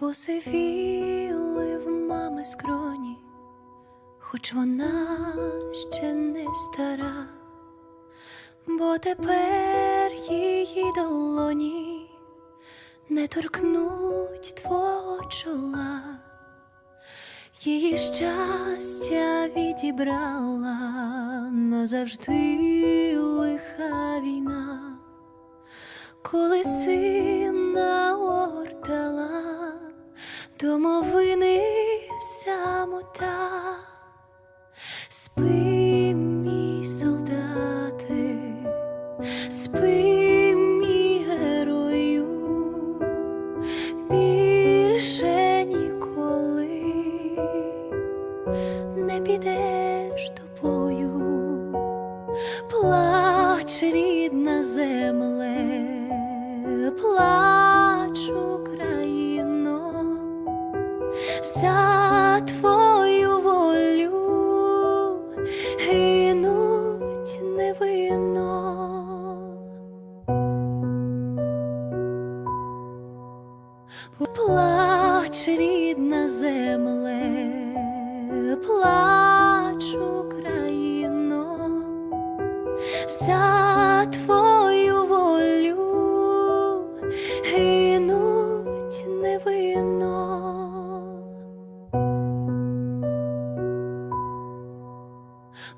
посивіли в мами скроні, хоч вона ще не стара, бо тепер її долоні не торкнуть твого чола, її щастя відібрала назавжди лиха війна коли сина огортала, домовини самота, спи, мій солдати, спи, мій герою, більше ніколи не підеш до бою. Плач, рідна земле, плач, за твою волю гинуть невинно. Плач, рідна земле, плач, Україно, за твою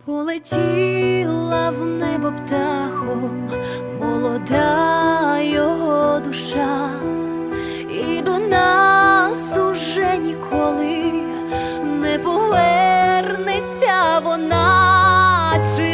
Полетіла в небо птахом молода його душа, і до нас уже ніколи не повернеться вона, чисте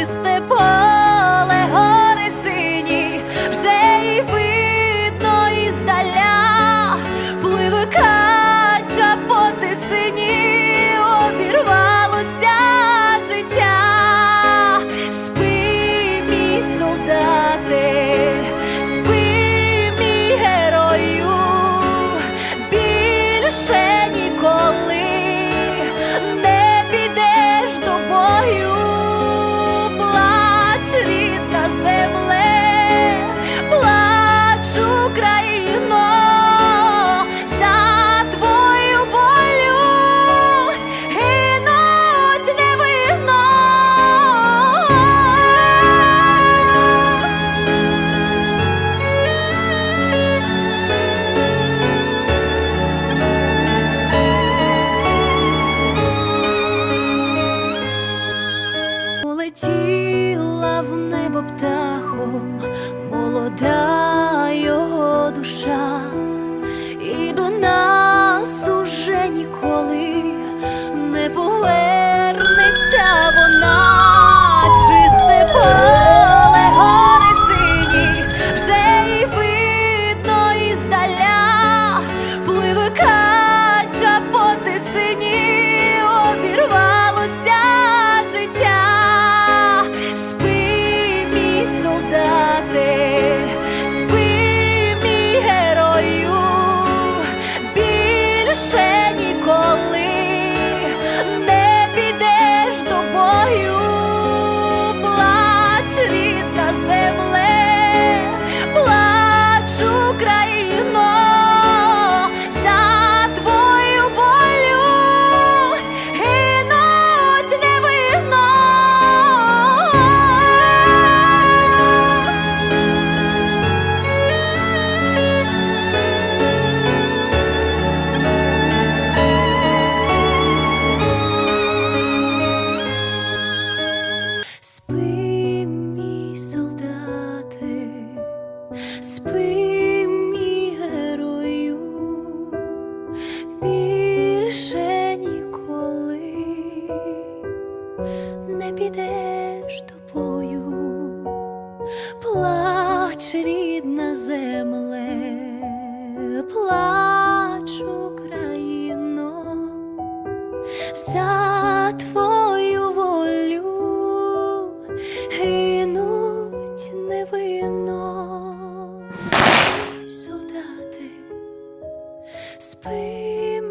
небо птахом молода його душа, плач, рідна земле, плач, Україно, за твою волю гинуть невинно. Солдати, спи,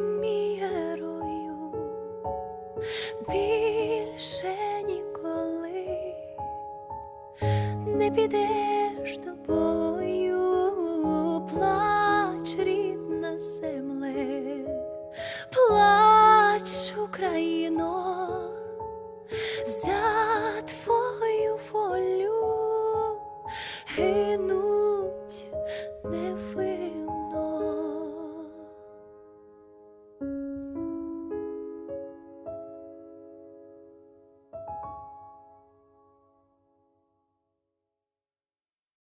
не підеш до бою,